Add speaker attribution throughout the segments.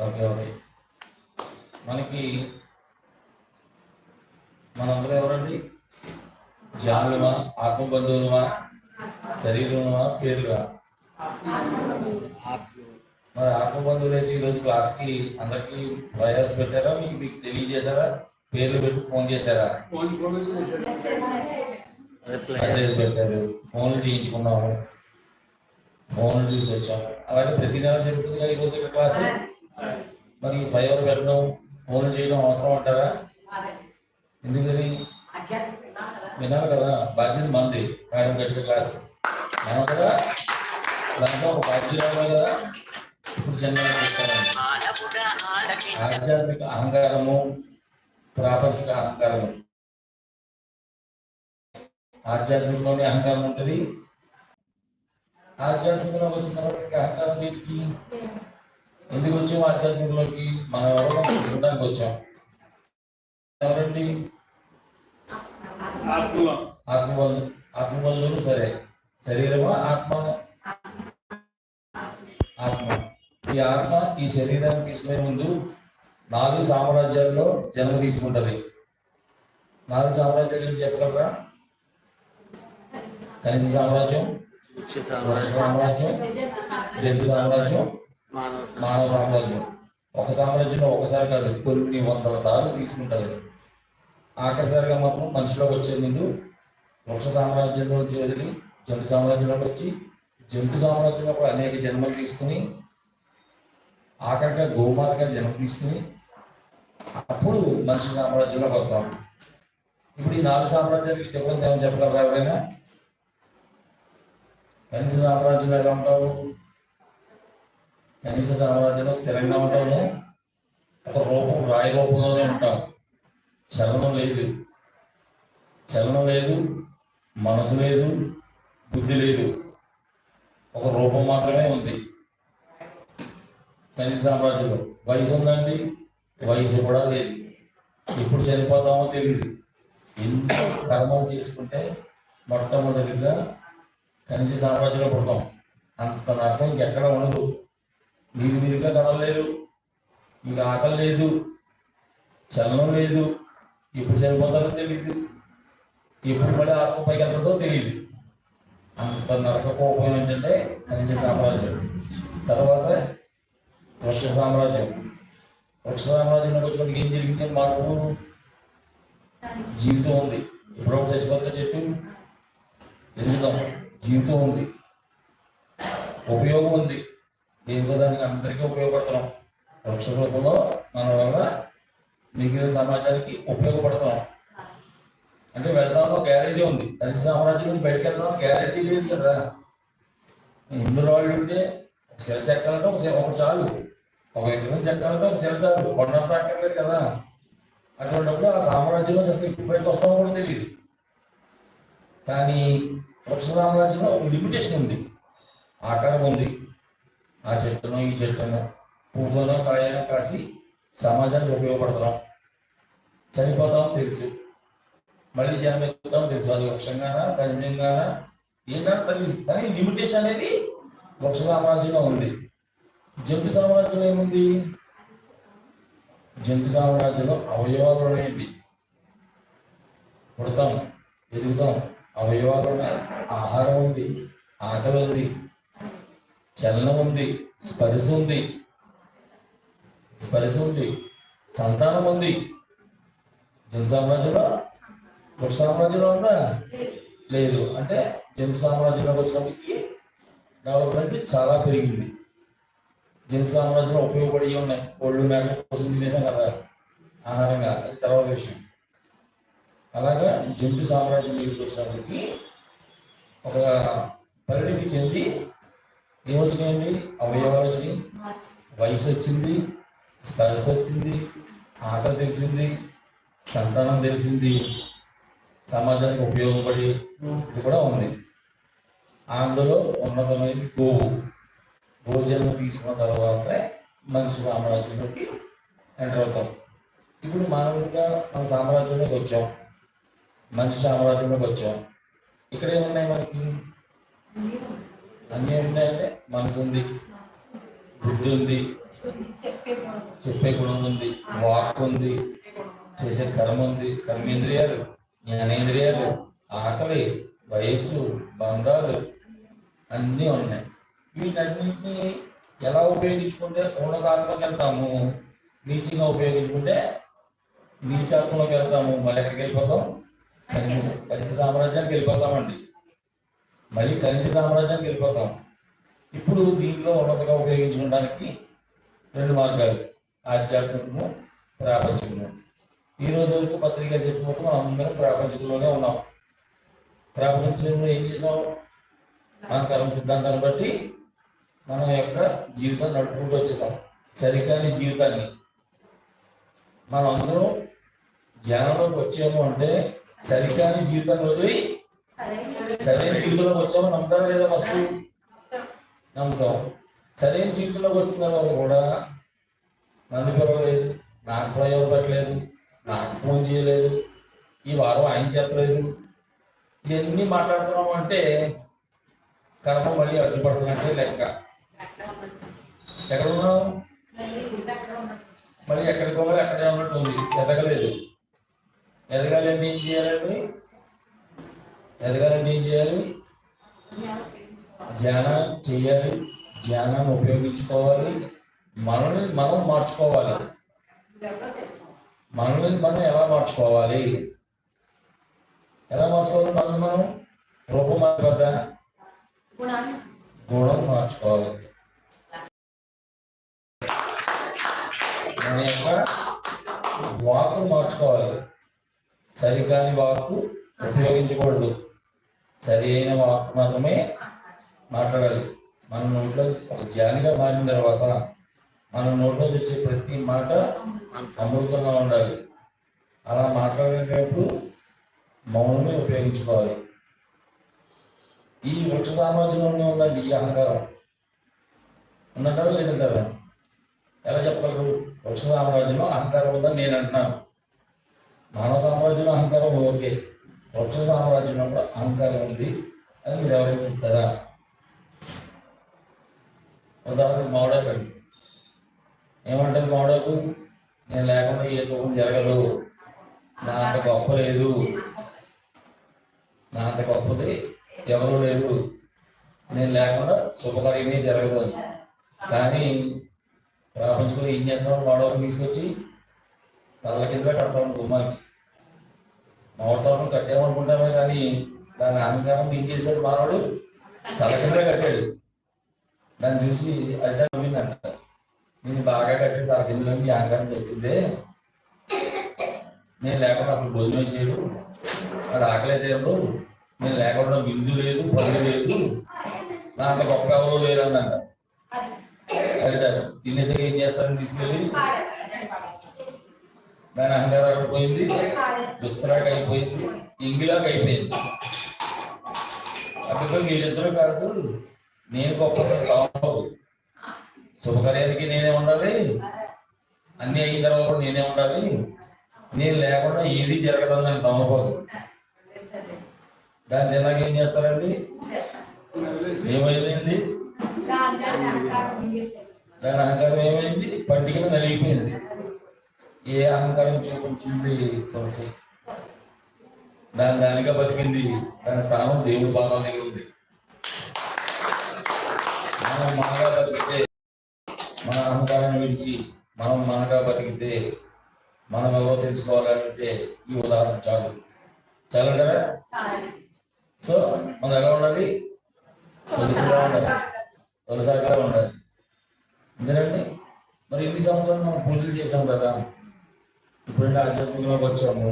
Speaker 1: Okay okay. మనకి మనందరూ ఎవరండి? జానులమా ఆత్మబంధువులమా శరీరమా పేరుగా మరి ఆత్మబంధువులు అయితే ఈరోజు క్లాస్కి అందరికి వైరస్ పెట్టారా? మీకు మీకు తెలియజేశారా? పేర్లు పెట్టి ఫోన్ చేశారా? మెసేజ్ పెట్టారు. ఫోన్లు చేయించుకున్నాము. ఫోన్లు చూసి వచ్చాము. అలాగే ప్రతి నెల జరుగుతుందిగా ఈరోజు క్లాస్ క్లాసు? మరి ఫైవ్ అవర్ పెట్టడం ఫోన్లు చేయడం అవసరం అంటారా? ఎందుకని? వినాలి కదా బాధ్యత మంది కారణం గట్టిగా కాదు. మనం కదా? దాంట్లో ఒక బాధ్యత కదా. ఇప్పుడు ఆధ్యాత్మిక అహంకారము ప్రాపంచిక అహంకారము. ఆధ్యాత్మికంలోనే అహంకారం ఉంటుంది. ఆధ్యాత్మికంలో వచ్చిన తర్వాత అహంకారం దీనికి? ఎందుకు వచ్చాం ఆధ్యాత్మికంలోకి? మనం ఎవరో చూడడానికి వచ్చాం. ఎవరండి? ఆత్మబంధు ఆత్మబంధువులు సరే. శరీరమా ఆత్మ? ఆత్మ. ఈ ఆత్మ ఈ శరీరాన్ని తీసుకునే ముందు నాలుగు సామ్రాజ్యాల్లో జన్మ తీసుకుంటది. నాలుగు సామ్రాజ్యాలు ఏం చెప్పగలరా? కనిజ సామ్రాజ్యం సామ్రాజ్యం. జంతు సామ్రాజ్యం మానవ సామ్రాజ్యం. ఒక సామ్రాజ్యంలో ఒకసారి కాదు కొన్ని వందల సార్లు తీసుకుంటారు. ఆఖరిసారిగా మాత్రం మనిషిలోకి వచ్చే ముందు వృక్ష సామ్రాజ్యంలో వచ్చి జంతు సామ్రాజ్యంలోకి వచ్చి జంతు సామ్రాజ్యంలో కూడా అనేక జన్మలు తీసుకుని ఆఖరిగా గోమాతగా జన్మ తీసుకుని అప్పుడు మనిషి సామ్రాజ్యంలోకి వస్తాం ఇప్పుడు ఈ నాలుగు సామ్రాజ్యాలకి డిఫరెన్స్ ఏమని ఎవరైనా? కనీస సామ్రాజ్యం ఎలా ఉంటావు కనీస సామ్రాజ్యంలో స్థిరంగా ఉంటాము ఒక రూపం రాయి రూపంలోనే ఉంటాం. చలనం లేదు. చలనం లేదు మనసు లేదు బుద్ధి లేదు. ఒక రూపం మాత్రమే ఉంది. కనీస సామ్రాజ్యంలో వయసు ఉందండి వయసు కూడా లేదు. ఎప్పుడు చనిపోతామో తెలియదు ఎన్ని కర్మలు చేసుకుంటే మొట్టమొదటిగా కనీస సామ్రాజ్యంలో పుడతాం. అంత నరకం ఇంకెక్కడ ఉండదు. మీరు మీరుగా కదలలేరు మీకు ఆకలి లేదు చలనం లేదు ఎప్పుడు చనిపోతారో తెలియదు ఎప్పుడు మళ్ళీ ఆత్మ పైకి వెళ్తుందో తెలియదు అంత నరక కోపం ఏంటంటే ఖనిజ సామ్రాజ్యం. తర్వాత వృక్ష సామ్రాజ్యం. వృక్ష సామ్రాజ్యంలోకి వచ్చినప్పుడు ఏం జరిగింది? మాకు జీవితం ఉంది. ఎప్పుడో చచ్చిపోతుందో చెట్టు. ఎదుగుతాం జీవితం ఉంది. ఉపయోగం ఉంది. దేనికో దానికి అందరికీ ఉపయోగపడుతున్నాం వృక్ష రూపంలో మన వల్ల మిగిలిన సమాజానికి ఉపయోగపడుతున్నాం అంటే వెళ్దామో గ్యారెంటీ ఉంది. కలిసి సామ్రాజ్యం నుంచి బయటకు వెళ్దాం గ్యారెంటీ లేదు కదా. ఇందులో వాళ్ళు ఉంటే ఒక శిల చెక్కాలంటే ఒక ఒక చాలు. ఒక ఎకరం చెక్కాలంటే ఒక శిల చాలు. కొండంత అక్కర్లేదు కదా. అటువంటిప్పుడు ఆ సామ్రాజ్యంలో అసలు ఇప్పుడు బయటకు వస్తామో కూడా తెలియదు కానీ వృక్ష సామ్రాజ్యంలో ఒక లిమిటేషన్ ఉంది. ఆకారం ఉంది. ఆ చెట్టును ఈ చెట్టును పువ్వును కాయను కాసి సమాజానికి ఉపయోగపడతాం. చనిపోతాం తెలుసు. మళ్ళీ జన్మ ఎత్తుతాం తెలుసు. అది వృక్షంగానా ఖనిజంగానా? ఏంటన్నా తెలియదు కానీ లిమిటేషన్ అనేది వృక్ష సామ్రాజ్యంలో ఉంది. జంతు సామ్రాజ్యం ఏముంది? జంతు సామ్రాజ్యంలో అవయవాలు ఉన్నాయండి పుడతాం ఎదుగుతాం. అవయవాలు ఉన్నాయి ఆహారం ఉంది ఆకలి ఉంది. చలనం ఉంది స్పర్శ ఉంది. స్పర్శ ఉంది సంతానం ఉంది. జంతు సామ్రాజ్యంలో ఒక సామ్రాజ్యంలో ఉందా? లేదు. అంటే జంతు సామ్రాజ్యంలోకి వచ్చినప్పటికీ డెవలప్మెంట్ చాలా పెరిగింది. జంతు సామ్రాజ్యంలో ఉపయోగపడి ఉన్నాయి. కోళ్ళు మేక కోసం తినేసాం కదా. ఆహారంగా అది తర్వాత విషయం. అలాగా జంతు సామ్రాజ్యం మీదకి వచ్చినప్పటికీ ఒక పరిణితి చెంది ఏమొచ్చినాయండి? అవయవాలు వచ్చినాయి వయసు వచ్చింది స్పర్శ వచ్చింది ఆకలి తెలిసింది సంతానం తెలిసింది సమాజానికి ఉపయోగపడి ఇది కూడా ఉంది. అందులో ఉన్నతమైనది గోవు. భోజనం తీసుకున్న తర్వాత మనిషి సామ్రాజ్యంలోకి ఎంటర్ అవుతాం. ఇప్పుడు మానవుడిగా మన సామ్రాజ్యంలోకి వచ్చాం. మనిషి సామ్రాజ్యంలోకి వచ్చాం. ఇక్కడ ఏమున్నాయి మనకి? అన్నీ ఏంటంటే మనసు ఉంది బుద్ధి ఉంది
Speaker 2: చెప్పే గుణం.
Speaker 1: ఉంది వాక్ ఉంది చేసే కర్మ ఉంది కర్మేంద్రియాలు జ్ఞానేంద్రియాలు ఆకలి వయస్సు బంధాలు అన్నీ ఉన్నాయి వీటన్నింటినీ ఎలా ఉపయోగించుకుంటే ఉన్నతాత్మకి వెళ్తాము నీచిగా ఉపయోగించుకుంటే నీచాత్మలోకి వెళ్తాము మరి ఎక్కడికి వెళ్ళిపోతాం పంచ సామ్రాజ్యానికి వెళ్ళిపోతామండి మళ్ళీ ఖనిజ సామ్రాజ్యానికి వెళ్ళిపోతాం. ఇప్పుడు దీంట్లో ఉన్నతగా ఉపయోగించుకోవడానికి రెండు మార్గాలు. ఆధ్యాత్మికము ప్రాపంచికము. ఈ రోజు వరకు పత్రిక చెప్పినట్టు మనం అందరం ప్రాపంచికంలోనే ఉన్నాం. ప్రాపంచికంలో ఏం చేసాం మన కర్మ సిద్ధాంతాన్ని బట్టి మన యొక్క జీవితాన్ని నడుపుకుంటూ వచ్చేసాం. సరికాని జీవితాన్ని. మనం అందరం జ్ఞానంలోకి వచ్చాము అంటే సరికాని జీవితాన్ని వదిలి
Speaker 2: సరైన
Speaker 1: జీవితంలోకి వచ్చామని నమ్ముతారా లేదా ఫస్ట్? నమ్ముతాం. సరైన జీవితంలోకి వచ్చిన తర్వాత కూడా నన్ను పిలవలేదు నాకు ఫోన్ ఎవరు పెట్టలేదు నాకు ఫోన్ చేయలేదు ఈ వారం ఆయన చెప్పలేదు. ఇవన్నీ మాట్లాడుతున్నాము అంటే కర్మ మళ్ళీ అడ్డుపడుతున్నట్టే లెక్క. ఎక్కడ ఉన్నావు?
Speaker 2: మళ్ళీ
Speaker 1: ఎక్కడికి పోవాలి? అక్కడే ఉన్నట్టు ఉంది ఎదగలేదు. ఎదగాలంటే ఏం చేయాలండి? ఎదగాలంటే ఏం చేయాలి? ధ్యానం చేయాలి. ధ్యానం ఉపయోగించుకోవాలి. మనల్ని మనం మార్చుకోవాలి. మనల్ని మనం ఎలా మార్చుకోవాలి? ఎలా మార్చుకోవాలి మనల్ని మనం? రూపం మారిపోద్దా గుణం మార్చుకోవాలి. మన యొక్క వాక్ను మార్చుకోవాలి. సరికాని వాక్కు ఉపయోగించకూడదు. సరి అయిన వాక్ మాత్రమే మాట్లాడాలి. మన నోట్లో ఒక జ్ఞానిగా మారిన తర్వాత మన నోట్లో వచ్చే ప్రతి మాట అమృతంగా ఉండాలి. అలా మాట్లాడేటప్పుడు మౌనమే ఉపయోగించుకోవాలి. ఈ వృక్ష సామ్రాజ్యంలోనే ఉందండి ఈ అహంకారం ఉన్నట్టారా లేదంటారా? ఎలా చెప్పగలరు? వృక్ష సామ్రాజ్యంలో అహంకారం ఉందని నేను అంటున్నాను. మానవ సామ్రాజ్యంలో అహంకారం ఓకే. వృక్ష సామ్రాజ్యం కూడా అహంకారం ఉంది అని మీరు ఎవరైనా చెప్తారా? ఉదాహరణకు మామిడాకు ఏమంటారు మామిడాకు నేను లేకుండా ఏ సుఖం జరగదు. నా అంత గొప్ప లేదు. నా అంత గొప్పది ఎవరు లేదు నేను లేకుండా శుభకార్యమే జరగదు అని. కానీ ప్రపంచంలో ఏం చేస్తాం మామిడాకు తీసుకొచ్చి తల్ల కింద కడతాం గుమ్మానికి మామిడి తోటను కట్టామనుకుంటామే కానీ దాని అహంకారం ఏం చేశాడు మానవుడు? తల కింద కట్టాడు. దాన్ని చూసి అడ్డా నవ్విందంట నేను బాగా కట్టి తల కింద మీ అహంకారం చచ్చిందే నేను లేకుండా అసలు భోజనం చేయడు. వాడు ఆకలి తీరదు నేను లేకుండా విందు లేదు పళ్ళు లేదు. నా అంత గొప్ప ఎవరో లేరు అందంట
Speaker 2: అది
Speaker 1: ఏం చేస్తారని తీసుకెళ్ళి దాని అహంకారం ఎక్కడ పోయింది. విస్తరాకు అయిపోయింది ఇంగిలాగా అయిపోయింది. అక్కడ మీరిద్దరూ కాదు నేను గొప్ప కావు శుభకార్యానికి నేనే ఉండాలి అన్ని అయిన తర్వాత కూడా నేనే ఉండాలి. నేను లేకుండా ఏది జరగదని నమ్మకూడదు. దాన్ని ఎలాగ ఏం చేస్తారండి? ఏమైందండి.
Speaker 2: దాని అహంకారం
Speaker 1: ఏమైంది? పండుగ నలిగిపోయింది. ఏ అహంకారం చూపించింది తులసి? దాని దానిగా బతికింది దాని స్థానం దేవుడి పాదాల దగ్గర ఉంది. మనం మనగా బతికితే మన అహంకారాన్ని విడిచి మనం మనగా బతికితే మనం ఎవరో తెలుసుకోవాలంటే ఈ ఉదాహరణ చాలు. చాలంటారా?
Speaker 2: చాలు.
Speaker 1: సో మనం ఎలా ఉండాలి? తులసిగా ఉండాలి. తులసాగా ఉండాలి. అంతేనండి మరి ఇన్ని సంవత్సరాలు మనం పూజలు చేసాం కదా? ఇప్పుడంటే ఆధ్యాత్మికంలోకి వచ్చాము.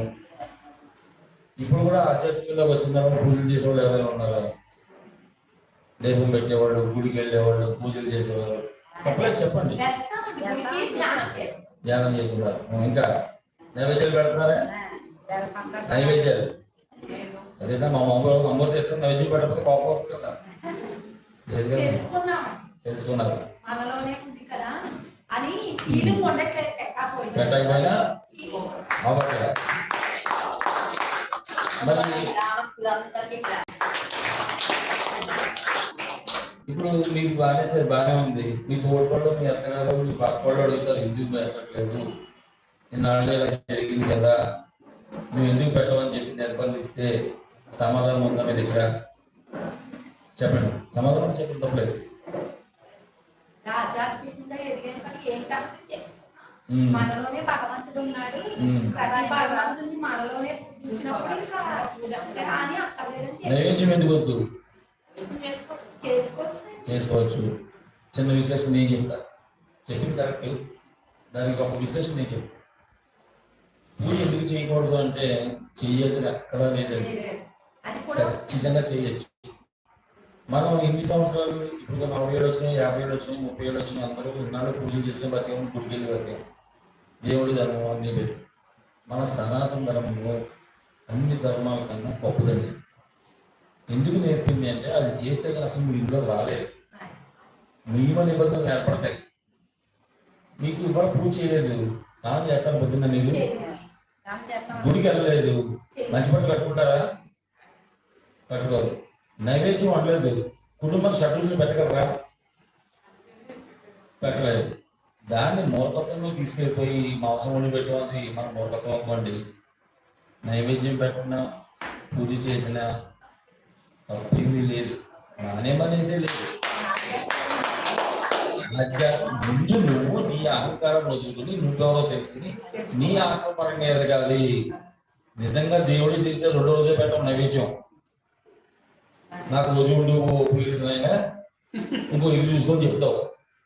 Speaker 1: ఇప్పుడు కూడా ఆధ్యాత్మికంలోకి వచ్చిన తర్వాత పూజలు చేసేవాళ్ళు ఎవరైనా ఉన్నారా? దీపం పెట్టేవాళ్ళు గుడికి వెళ్ళేవాళ్ళు పూజలు చేసేవాళ్ళు? చెప్పలేదు చెప్పండి.
Speaker 2: ధ్యానం
Speaker 1: చేసుకుంటారు ఇంకా నైవేద్యాలు పెడుతున్నారా? నైవేద్యాలు. అదేనా మా అమ్మ అమ్మ చేస్తే నైవేద్యం పెట్టకపోతే కోపం వస్తుంది కదా. తెలుసుకున్నారు.
Speaker 2: పెట్టకపోయినా
Speaker 1: ఇప్పుడు మీకు బాగానే సరే బాగానే ఉంది. మీ తోడుపళ్ళు మీ అత్తగారు మీ పక్కవాళ్ళు అడుగుతారు ఎందుకు పెట్టట్లేదు ఇన్నాళ్ళు ఇలా జరిగింది కదా. నువ్వు ఎందుకు పెట్టమని చెప్పి నిర్బంధిస్తే సమాధానం ఉందా మీ దగ్గర? చెప్పండి. సమాధానం చెప్పండి తప్పలేదు
Speaker 2: రాజాత్మకంగా ఎదిగాను కానీ ఏం కాబట్టి తెలుసుకున్నా
Speaker 1: ఉమ్.
Speaker 2: మనలోనే భగవంతుడు ఉన్నాడు. భగవంతుడిని మనలోనే పూజించినప్పుడు ఇంకా రాని అక్కర్లేదని తెలుసు.
Speaker 1: నైవేద్యం ఎందుకు వద్దు?
Speaker 2: చేసుకోవచ్చు.
Speaker 1: చేసుకోవచ్చు. చిన్న విశ్లేషణ నేను చెప్తా. చెప్పింది కరెక్ట్ దానికి ఒక విశ్లేషణ నేను చెప్తా. పూజ ఎందుకు చేయకూడదు అంటే చెయ్యదని ఎక్కడా లేదండి. ఖచ్చితంగా చేయొచ్చు. మనం ఎన్ని సంవత్సరాలు ఇప్పుడు నలభై ఏళ్ళు వచ్చినాయి యాభై ఏళ్ళు వచ్చినాయి ముప్పై ఏళ్ళు వచ్చినాయి అందరూ ఉన్నాళ్ళు పూజలు చేసుకుని బతికాము గుడికి వెళ్ళి బతికాము. దేవుడి ధర్మం అన్ని పెట్టి మన సనాతన ధర్మము అన్ని ధర్మాల కన్నా గొప్పదండి. ఎందుకు నేర్పింది అంటే అది చేస్తే కానీ అసలు మీ ఇంట్లో రాలేదు. నియమ నిబంధనలు ఏర్పడతాయి. మీకు ఇవాళ పూజ చేయలేదు. స్నానం చేస్తాను పొద్దున్న మీరు. గుడికి వెళ్ళలేదు. మంచి పట్టు కట్టుకుంటారా? కట్టుకోరు. నైవేద్యం అనలేదు కుటుంబం షడ్యూల్స్ పెట్టగలరా? పెట్టలేదు. దాన్ని మూలకత్వంలో తీసుకెళ్ళిపోయి మాంసం వండి పెట్టమని మన మూలకత్వం అవ్వండి. నైవేద్యం పెట్టిన పూజ చేసిన తప్పింది లేదు. నాణ్యమని లేదు. మధ్య ముందు నువ్వు నీ అహంకారం వదులుకుని నువ్వెవరో తెలుసుకుని నీ ఆత్మపరంగా ఎదగాలి. నిజంగా దేవుడి తింటే రెండు రోజులు పెట్టడం నైవేద్యం. నాకు రోజు ఉండు ఓపిక ఇంకో ఇల్లు చూసుకొని చెప్తావు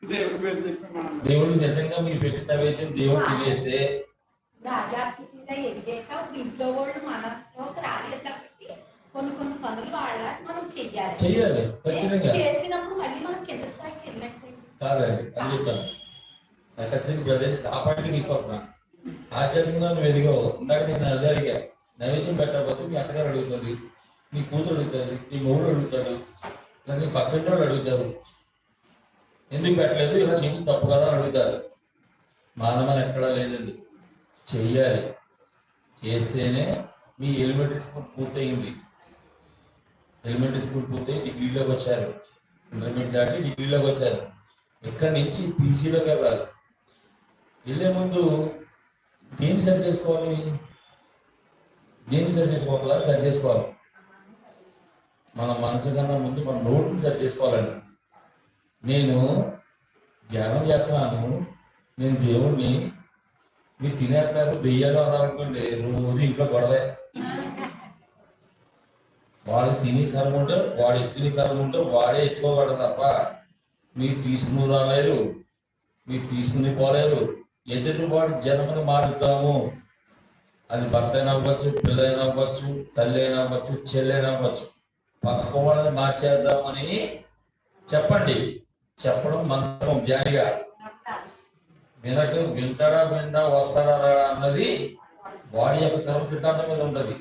Speaker 3: దేవుడి పేరు చెప్పి మనం
Speaker 1: దేవుడు నిజంగా మీరు పెట్టిన నైవేద్యం దేవుడు తినేస్తే
Speaker 2: రాజాత్మకంగా ఎదిగాక ఇంట్లో వాళ్ళు మనలోకి రాలేదు కాబట్టి కొన్ని కొన్ని పనులు వాళ్ళ మనం చెయ్యాలి.
Speaker 1: చెయ్యాలి ఖచ్చితంగా.
Speaker 2: చేసినప్పుడు మళ్ళీ మనం కింద స్థాయికి వెళ్ళినట్టు.
Speaker 1: కాదండి అది చెప్తాను. నాకు ఖచ్చితంగా బ్రదర్ ఆ పాటికి తీసుకొస్తున్నా. ఆధ్యాత్మికంగా నువ్వు ఎదిగావు. ఇందాక నేను అదే అడిగా. నైవేద్యం పెట్టకపోతే మీ అత్తగారు అడుగుతుంది నీ కూతురు అడుగుతుంది నీ మొగుడు అడుగుతాడు లేదా నీ పక్కన వాళ్ళు అడుగుతారు. ఎందుకు పెట్టలేదు? ఇలా చేయడం తప్పు కదా అని అడుగుతారు. మానమని ఎక్కడా లేదండి. చెయ్యాలి. చేస్తేనే మీ ఎలిమెంటరీ స్కూల్ పూర్తయింది. ఎలిమెంటరీ స్కూల్ పూర్తయి డిగ్రీలోకి వచ్చారు. ఇంటర్మీడియట్ దాటి డిగ్రీలోకి వచ్చారు. ఇక్కడి నుంచి? పీజీలోకి వెళ్ళాలి. వెళ్ళే ముందు దేన్ని సరి చేసుకోవాలి? దేన్ని సరి చేసుకోవాలి? సరి చేసుకోవాలి. మన మనసు కన్నా ముందు మన నోటిని సరి చేసుకోవాలండి. నేను ధ్యానం చేస్తున్నాను. నేను దేవుణ్ణి మీరు తినేస్తున్నారు దెయ్యాలు అన్నారనుకోండి రోజు ఇంట్లో గొడవే. వాళ్ళు తిని కర్మ ఉంటారు వాడు ఎత్తుకుని కర్మ ఉంటారు వాడే ఎత్తుకోవాడు తప్ప మీరు తీసుకుని రాలేరు మీరు తీసుకుని పోలేరు. ఎదుటి వాడి జన్మని మారుతాము? అది భర్త అయినా అవ్వచ్చు పిల్లైనా అవ్వచ్చు తల్లి అయినా అవ్వచ్చు చెల్లైనా అవ్వచ్చు. పక్క వాళ్ళని మార్చేద్దామని చెప్పండి. చెప్పడం మంత్రం. జారిగా వినకు వింటారా వింటా వస్తాడా అన్నది వాడి యొక్క కర్మ సిద్ధాంతం మీద ఉంటది.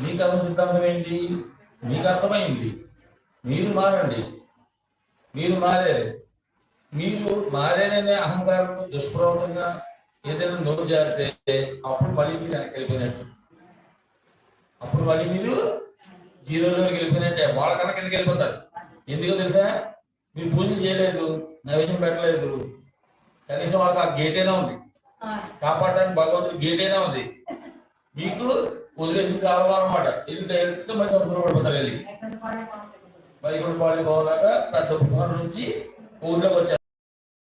Speaker 1: మీ కర్మ సిద్ధాంతం ఏంటి? మీకు అర్థమైంది. మీరు మారండి. మీరు మారారు. మీరు మారేననే అహంకారంతో దుష్ప్రవర్తంగా ఏదైనా నోరు జారితే అప్పుడు మళ్ళీ మీరు వెనక్కి వెళ్ళిపోయినట్టు. అప్పుడు మళ్ళీ మీరు జీరోలోకి వెళ్ళిపోయినట్టే. వాళ్ళ కన్నా కిందకి వెళ్ళిపోతారు. ఎందుకో తెలుసా? మీరు పూజలు చేయలేదు నైవేద్యం పెట్టలేదు. కనీసం వాళ్ళకి ఆ గేట్ అయినా ఉంది. కాపాడడానికి భగవంతుడు గేట్ అయినా ఉంది. మీకు వదిలేసిన కాలం అనమాట ఎందుకంటే వెళ్తే మరి సముద్రం పడిపోతారు వెళ్ళి. వైకుంఠ పాడి పోలాగా పెద్ద ఉపహారం నుంచి ఊర్లోకి వచ్చారు.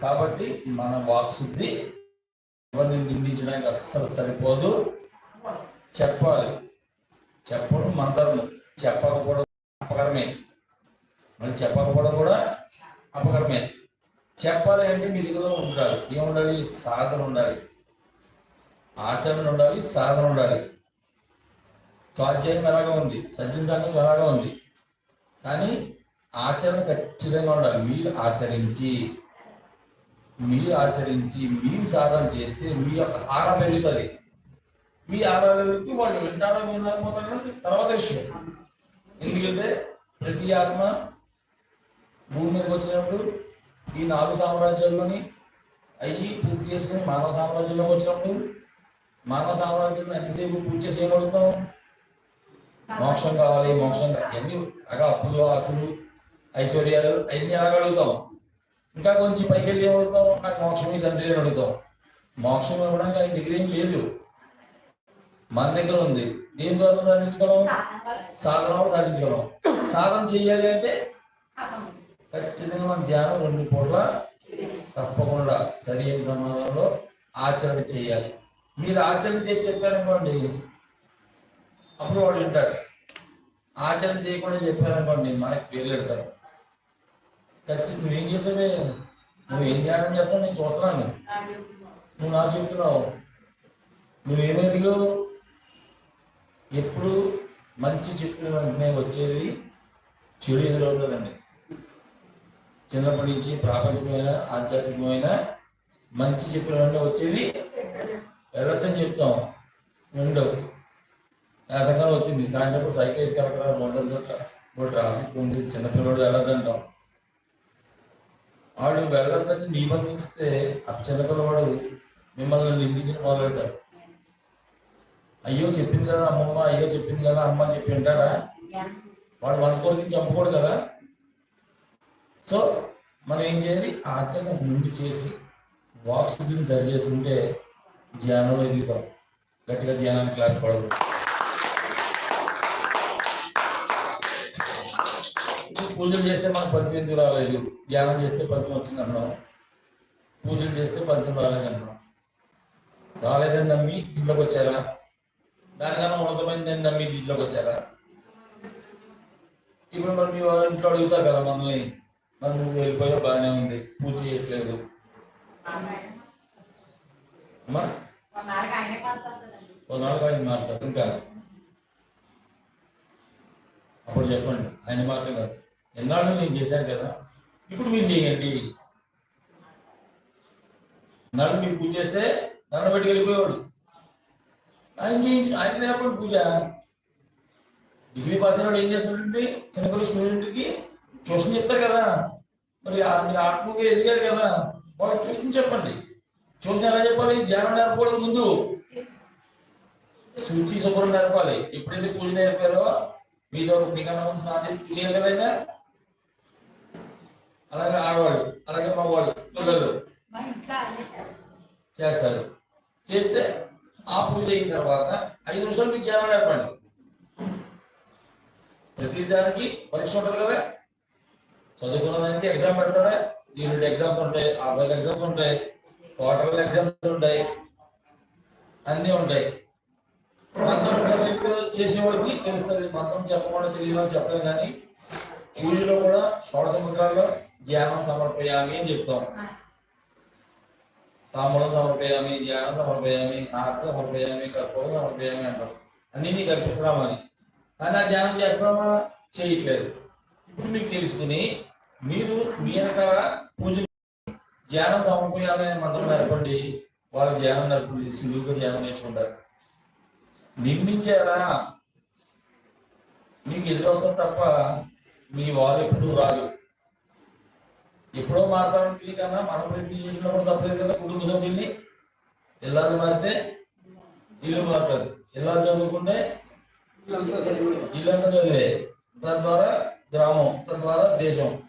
Speaker 1: కాబట్టి మన వాక్ శుద్ధి ఎవరిని నిందించడానికి అస్సలు సరిపోదు. చెప్పాలి. చెప్పడం ధర్మం. చెప్పకపోవడం అపకరమే. మళ్ళీ చెప్పకపోవడం కూడా అపకరమే. చెప్పాలి అంటే మీ దగ్గర ఉండాలి. ఏముండాలి? సాధన ఉండాలి. ఆచరణ ఉండాలి సాధన ఉండాలి. స్వాధ్యాయం ఎలాగా ఉంది? సజ్జన సంఘం ఎలాగా ఉంది? కానీ ఆచరణ ఖచ్చితంగా ఉండాలి. మీరు ఆచరించి మీరు ఆచరించి మీరు సాధన చేస్తే మీ యొక్క ఆర పెరుగుతుంది. మీ ఆరాధనకి వాళ్ళు వింటారా వినకపోతారో తర్వాత విషయం. ఎందుకంటే ప్రతి ఆత్మ భూమి మీదకి వచ్చినప్పుడు ఈ నాలుగు సామ్రాజ్యాల్లోని అయ్యి పూర్తి చేసుకుని మానవ సామ్రాజ్యంలోకి వచ్చినప్పుడు మానవ సామ్రాజ్యంలో ఎంతసేపు పూర్తి చేసి ఏమడుగుతాం? మోక్షం కావాలి మోక్షం అన్ని అగా అప్పులు ఆతులు ఐశ్వర్యాలు అవన్నీ అలాగ అడుగుతాం ఇంకా కొంచెం పైకి వెళ్ళి ఏమడుగుతాం? నాకు మోక్షం ఈ తండ్రి అని అడుగుతాం. మోక్షం ఇవ్వడానికి ఆయన దగ్గర ఏం లేదు. మన దగ్గర ఉంది. దేని ద్వారా సాధించగలం సాధన సాధించగలం సాధన చెయ్యాలి అంటే ఖచ్చితంగా మన ధ్యానం రెండు పూట్ల తప్పకుండా సరి అయిన సమాధానంలో ఆచరణ చేయాలి. మీరు ఆచరణ చేసి చెప్పారనుకోండి అప్పుడు వాడు వింటారు. ఆచరణ చేయకుండా చెప్పారనుకోండి మనకి పేర్లు పెడతారు. ఖచ్చితంగా నువ్వేం చేసావే నువ్వు ఏం ధ్యానం చేస్తావు నేను చూస్తున్నాను. నువ్వు నాకు చెప్తున్నావు. నువ్వేమెదిగో ఎప్పుడు మంచి చెప్పిన వెంటనే వచ్చేది చెడు ఎదురవుతుందండి. చిన్నప్పటి నుంచి ప్రాపంచికమైన ఆధ్యాత్మికమైన మంచి చెప్పిన వచ్చేది వెళ్ళొద్దని చెప్తాం. ఉండవు యాసంగా వచ్చింది. సాయంత్రం సైకిల్ వేసి కలకరా ఇప్పుడు ట్రాఫిక్ ఉంది. చిన్నపిల్లడు వెళ్ళొద్దంటాం. వాడు వెళ్ళొద్దని నిబంధిస్తే ఆ చిన్నపిల్లవాడు మిమ్మల్ని నిందించిన మొదలెడతాడు అయ్యో చెప్పింది కదా అమ్మమ్మ అయ్యో చెప్పింది కదా అమ్మ అని చెప్పి ఉంటారా వాడు మనసు కొరికి చంపకూడదు కదా? సో మనం ఏం చేయాలి? ఆచరణ ముందు చేసి వాక్ శుద్ధిని సరి చేసుకుంటే ధ్యానంలో ఎదుగుతాం. గట్టిగా ధ్యానానికి క్లాస్ పడదు. పూజలు చేస్తే మనకు ఫలితం రాలేదు? ధ్యానం చేస్తే ఫలితం వచ్చింది అన్నాం. పూజలు చేస్తే ఫలితం రాలేదు అన్నాం. రాలేదని నమ్మి ఇంట్లోకి వచ్చారా? దానికన్నా ఉన్నతమైందని నమ్మి ఇంట్లోకి వచ్చారా? ఇప్పుడు మరి మీ వారు ఇంట్లో అడుగుతారు కదా మనల్ని మరి నువ్వు వెళ్ళిపోయా బాగానే ఉంది. పూజ చేయట్లేదు. అమ్మా? కొన్నాళ్ళుగా ఆయన మారుతారు ఇంకా. అప్పుడు చెప్పండి ఆయన మాత్రం కాదు. ఎన్నాళ్ళు నేను చేశాను కదా ఇప్పుడు మీరు చేయండి. నాడు మీరు పూజ చేస్తే దండ పెట్టి వెళ్ళిపోయేవాడు. ఆయన చేయించి ఆయన లేకపోతే పూజ. డిగ్రీ పాస్ అయినవాడు ఏం చేస్తాడండి? చిన్నపిల్ల స్టూడెంట్కి ట్యూషన్ చెప్తారు కదా. మరి మీ ఆత్మగా ఎదిగారు కదా. వాళ్ళు ట్యూషన్ చెప్పండి. ట్యూషన్ ఎలా చెప్పాలి? ధ్యానం నేర్పకూడదు ముందు. శుచి శుభ్రం నేర్పాలి. ఎప్పుడైతే పూజ నేర్పారో మీతో మీకన్నా ముందు స్నానం చేసి పూజ చేయాలి కదా ఆయన? అలాగే ఆడవాళ్ళు అలాగే మగవాళ్ళు పిల్లలు. చేస్తారు. చేస్తే ఆ పూజ అయిన తర్వాత ఐదు నిమిషాలు మీకు ధ్యానం నేర్పండి. ప్రతి దానికి పరీక్ష ఉంటుంది కదా. చదువుకున్న దానికి ఎగ్జామ్ పెడతాడా? యూనిట్ ఎగ్జామ్స్ ఉంటాయి ఆఫ్లైన్ ఎగ్జామ్స్ ఉంటాయి క్వార్టర్ల ఎగ్జామ్స్ ఉంటాయి అన్నీ ఉంటాయి. మంత్రం చదివి చేసేవాడికి తెలుస్తుంది. మంత్రం చెప్పకుండా తెలియదు చెప్పలేం కానీ పూజలో కూడా షోడశ మంత్రాల్లో ధ్యానం సమర్పయామి అని చెప్తాం. తాంబూలం సమర్పయామి ధ్యానం సమర్పయామి ఆర్త సమర్పయామి కర్పూరం సమర్పయామి అంటాం. అన్ని నీకు అర్పిస్తున్నామని కానీ ఆ ధ్యానం చేస్తామా చేయట్లేదు. ఇప్పుడు మీకు తెలుసుకుని మీరు మీ వెనకాల పూజ ధ్యానం సమర్పయామి మంత్రం నేర్పండి. వాళ్ళు ధ్యానం నేర్పండి. సులువుగా ధ్యానం నేర్చుకుంటారు. నిందించారా మీకు ఎదురొస్తుంది తప్ప మీ వారు ఎప్పుడు రాదు ఎప్పుడో మారుతానికి కన్నా మనం ప్రతి ఇంట్లో కూడా తప్పలేదు కదా కుటుంబ సభ్యుల్ని. ఇల్లాలు మారితే ఇల్లు మారుతుంది ఇల్లాలు చదువుకుంటే
Speaker 3: ఇల్లంతా చదివే.
Speaker 1: దాని చదివే. తద్వారా గ్రామం తద్వారా దేశం.